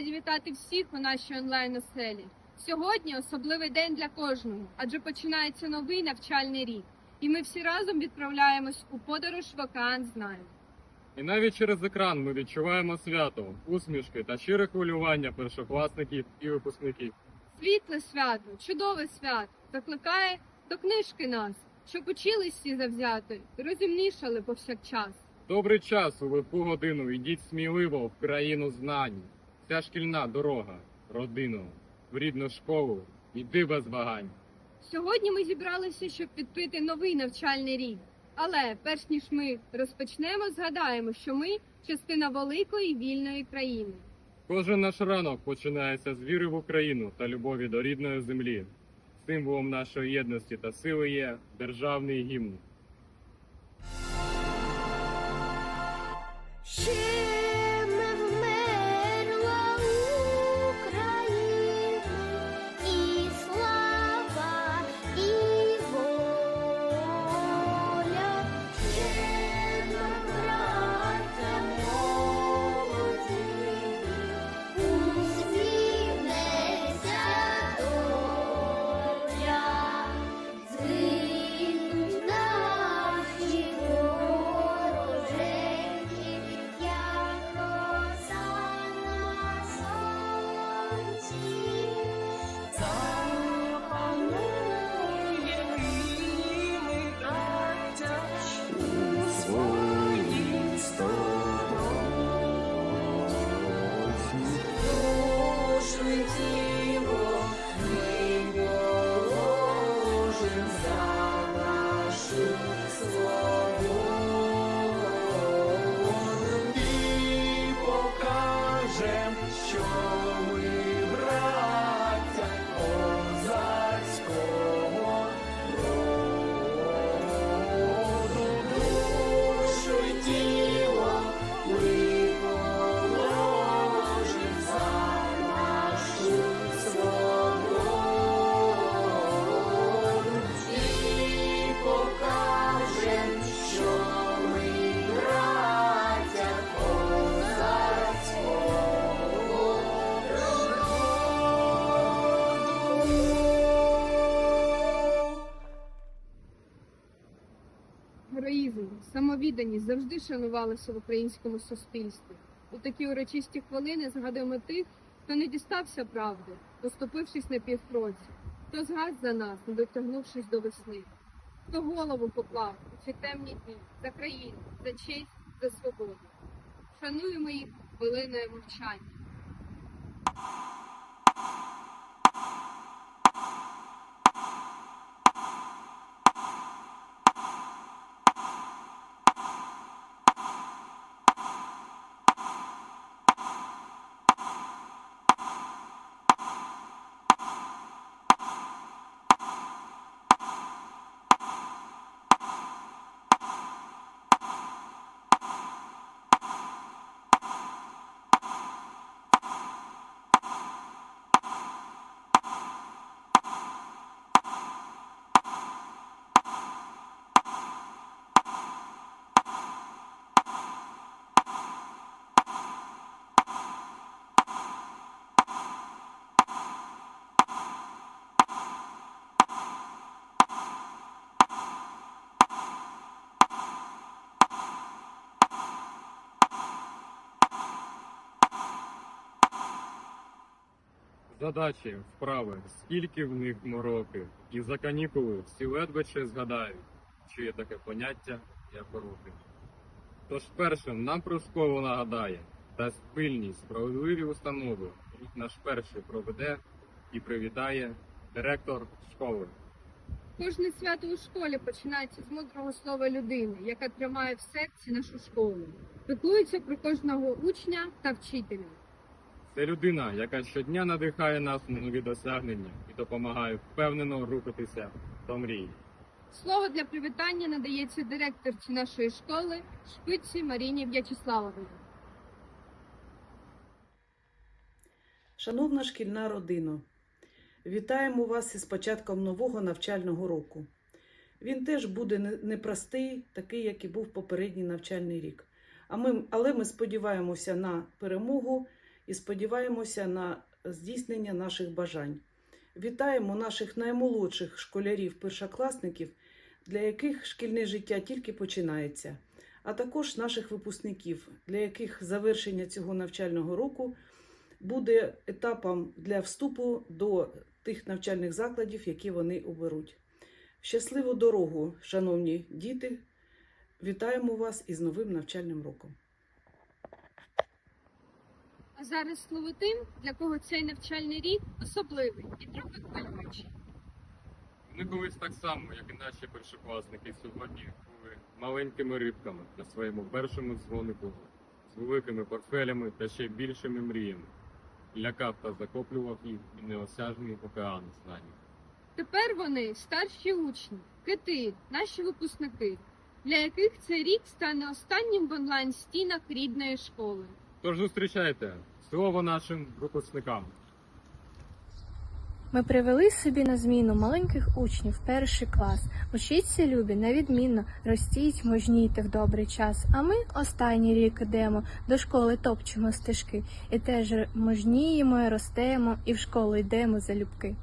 раді вітати всіх у нашій онлайн-оселі. Сьогодні особливий день для кожного, адже починається новий навчальний рік. І ми всі разом відправляємось у подорож в океан знань. І навіть через екран ми відчуваємо свято, усмішки та щире хвилювання першокласників і випускників. Світле свято, чудове свято закликає до книжки нас, щоб учились всі завзято і розумнішали повсякчас. Добрий час у липку годину ідіть сміливо в країну знань. Ця шкільна дорога, родину, в рідну школу, іди без вагань. Сьогодні ми зібралися, щоб підпити новий навчальний рік. Але перш ніж ми розпочнемо, згадаємо, що ми частина великої вільної країни. Кожен наш ранок починається з віри в Україну та любові до рідної землі. Символом нашої єдності та сили є державний гімн. Завжди шанувалися в українському суспільстві. У такі урочисті хвилини згадуємо тих, хто не дістався правди, поступившись на півкроці, хто згад за нас, не дотягнувшись до весни, хто голову поклав у ці темні дні за країну, за честь, за свободу. Шануємо їх хвилиною мовчання. Задачі, вправи, скільки в них мороки, і за канікули всі ледве чи згадають, що є таке поняття, як уроки. Тож першим нам про школу нагадає, дасть пильність, справедливі установи, рік наш перший проведе і привітає директор школи. Кожне свято у школі починається з мудрого слова людини, яка тримає в серці нашу школу, піклується про кожного учня та вчителя. Це людина, яка щодня надихає нас на нові досягнення і допомагає впевнено рухатися до мрії. Слово для привітання надається директорці нашої школи Шпиці Маріні В'ячеславовій. Шановна шкільна родина, вітаємо вас із початком нового навчального року. Він теж буде не- непростий, такий, як і був попередній навчальний рік. А ми, але ми сподіваємося на перемогу і сподіваємося на здійснення наших бажань. Вітаємо наших наймолодших школярів-першокласників, для яких шкільне життя тільки починається, а також наших випускників, для яких завершення цього навчального року буде етапом для вступу до тих навчальних закладів, які вони оберуть. Щасливу дорогу, шановні діти! Вітаємо вас із новим навчальним роком. А зараз слово тим, для кого цей навчальний рік особливий і трохи хвилюючий. Вони колись так само, як і наші першокласники сьогодні, були маленькими рибками на своєму першому дзвонику, з великими портфелями та ще більшими мріями. Лякав та захоплював їх і неосяжний океан знань. Тепер вони старші учні, кити, наші випускники, для яких цей рік стане останнім в онлайн стінах рідної школи. Тож зустрічайте слово нашим випускникам. Ми привели собі на зміну маленьких учнів перший клас. Учіться, любі, невідмінно, ростіть, можнійте в добрий час. А ми останній рік ідемо, до школи топчемо стежки, і теж можніємо, ростемо, і в школу йдемо залюбки.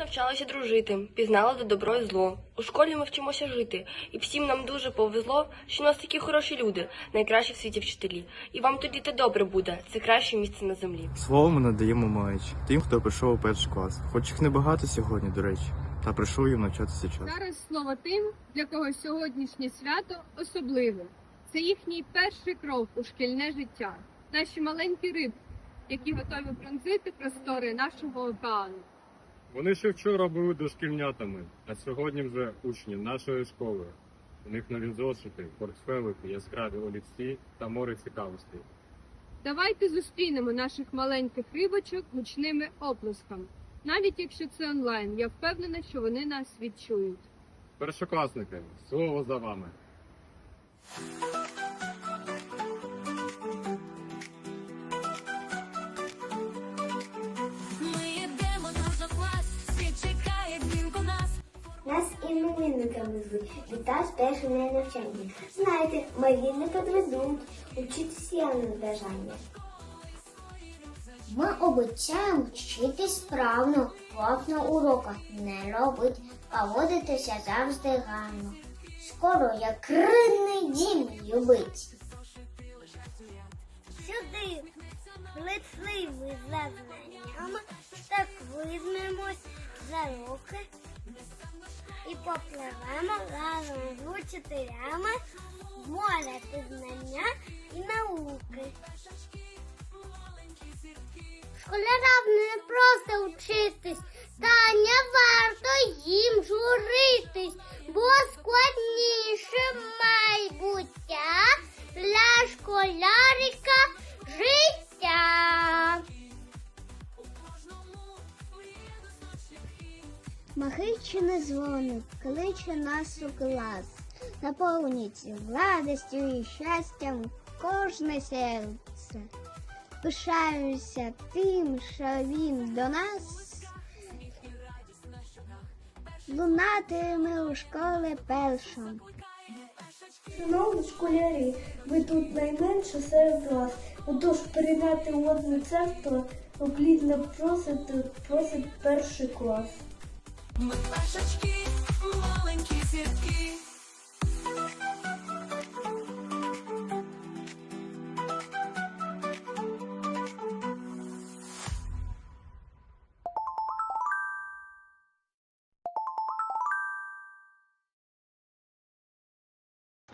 Тут навчалися дружити, пізнали де добро і зло. У школі ми вчимося жити, і всім нам дуже повезло, що у нас такі хороші люди, найкращі в світі вчителі. І вам тоді те добре буде. Це краще місце на землі. Слово ми надаємо малечі, тим, хто прийшов у перший клас. Хоч їх небагато сьогодні, до речі, та прийшов їм навчатися час. Зараз слово тим, для кого сьогоднішнє свято особливе. Це їхній перший крок у шкільне життя. Наші маленькі рибки, які готові пронзити простори нашого океану. Вони ще вчора були дошкільнятами, а сьогодні вже учні нашої школи. У них нові зошити, портфелики, яскраві олівці та море цікавостей. Давайте зустрінемо наших маленьких рибочок гучними оплесками. Навіть якщо це онлайн, я впевнена, що вони нас відчують. Першокласники, слово за вами. Іменинниками звуть. Вітаю з першим днем навчання. Знаєте, мої не підведуть. Учитися на бажання. Ми обіцяємо вчитись справно, хлоп на уроках не робить, поводитися завжди гарно. Скоро як рідний дім любить. Сюди прийшли за знаннями, так візьмемось за руки і попливемо разом з учителями в пізнання і науки. Школярам не просто вчитись, та не варто їм журитись, бо складніше майбуття Магічний дзвоник кличе нас у клас, наповнить радістю і щастям кожне серце. Пишаюся тим, що він до нас лунатиме у школи першим. Шановні школярі, ви тут найменше серед вас. Отож перейняти водне царство оплідно просить, просить перший клас. Ми пташечки, маленькі зірки.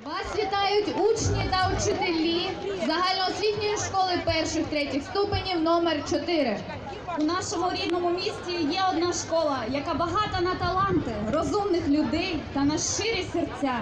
Вас вітають учні та учителі загальноосвітньої школи перших третіх ступенів номер 4. У нашому рідному місті є одна школа, яка багата на таланти, розумних людей та на щирі серця.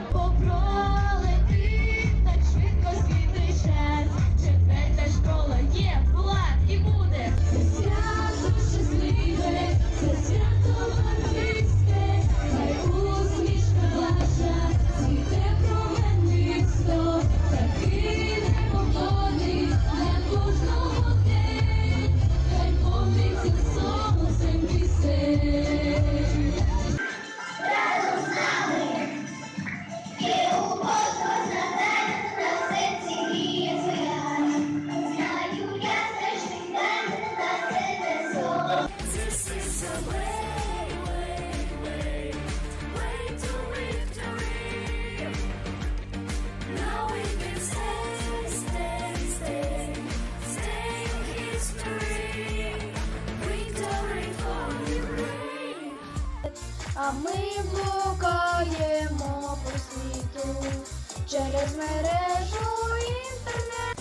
А ми блукаємо по світу через мережу інтернет.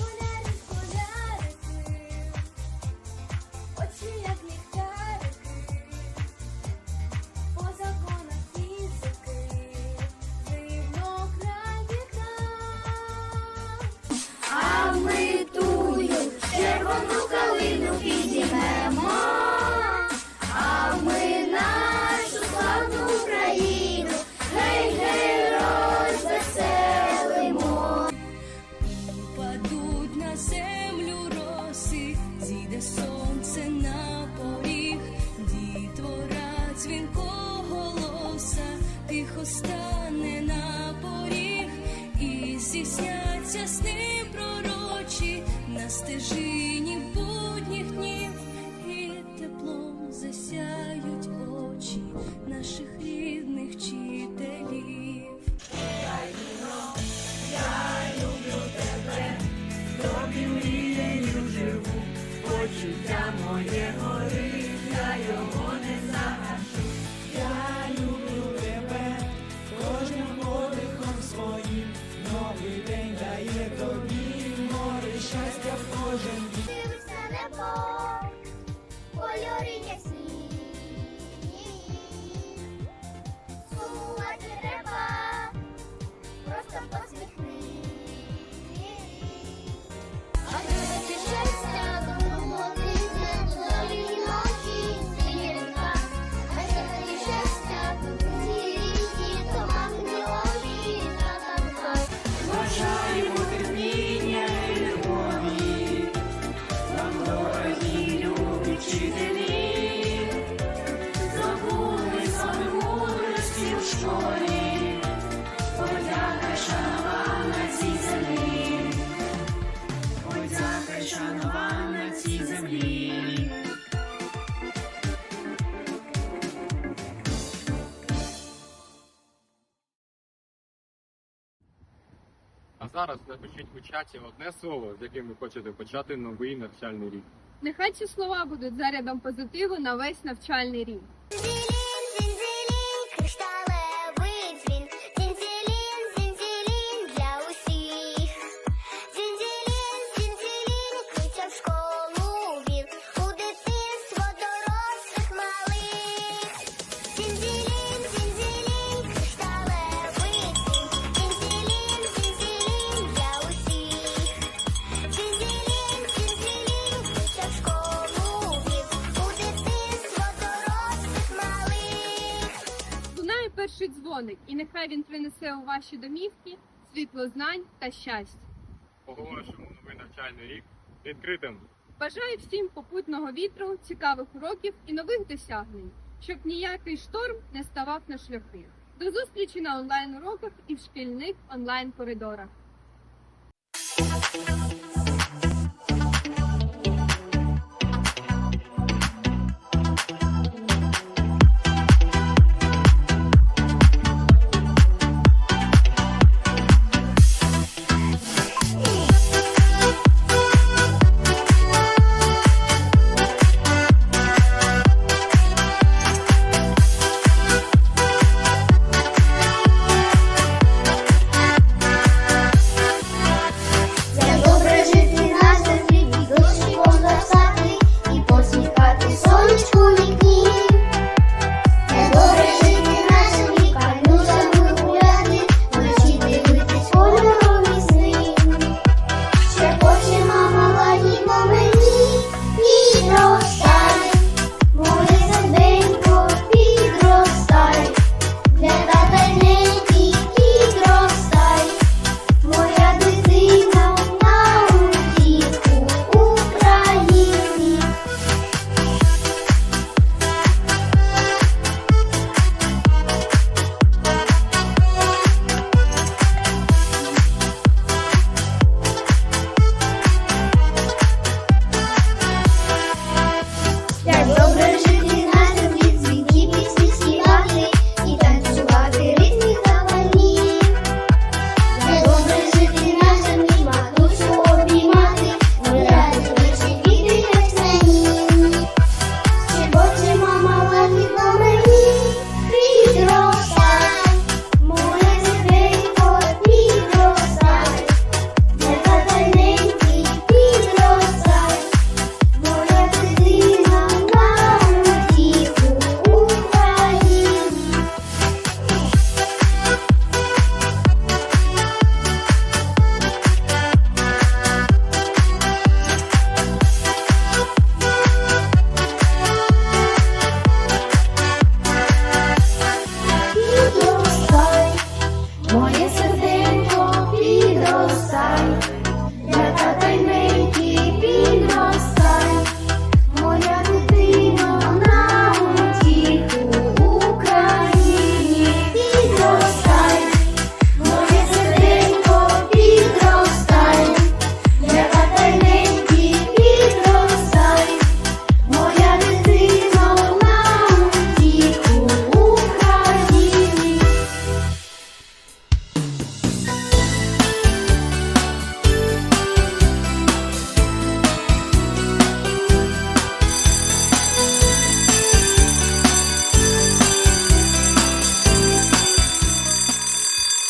Зараз напишіть у чаті одне слово, з яким ви хочете почати новий навчальний рік. Нехай ці слова будуть зарядом позитиву на весь навчальний рік. Дзвоник, і нехай він принесе у ваші домівки світло знань та щастя. Оголошуємо новий навчальний рік відкритим. Бажаю всім попутного вітру, цікавих уроків і нових досягнень, щоб ніякий шторм не ставав на шляхи. До зустрічі на онлайн уроках і в шкільних онлайн коридорах.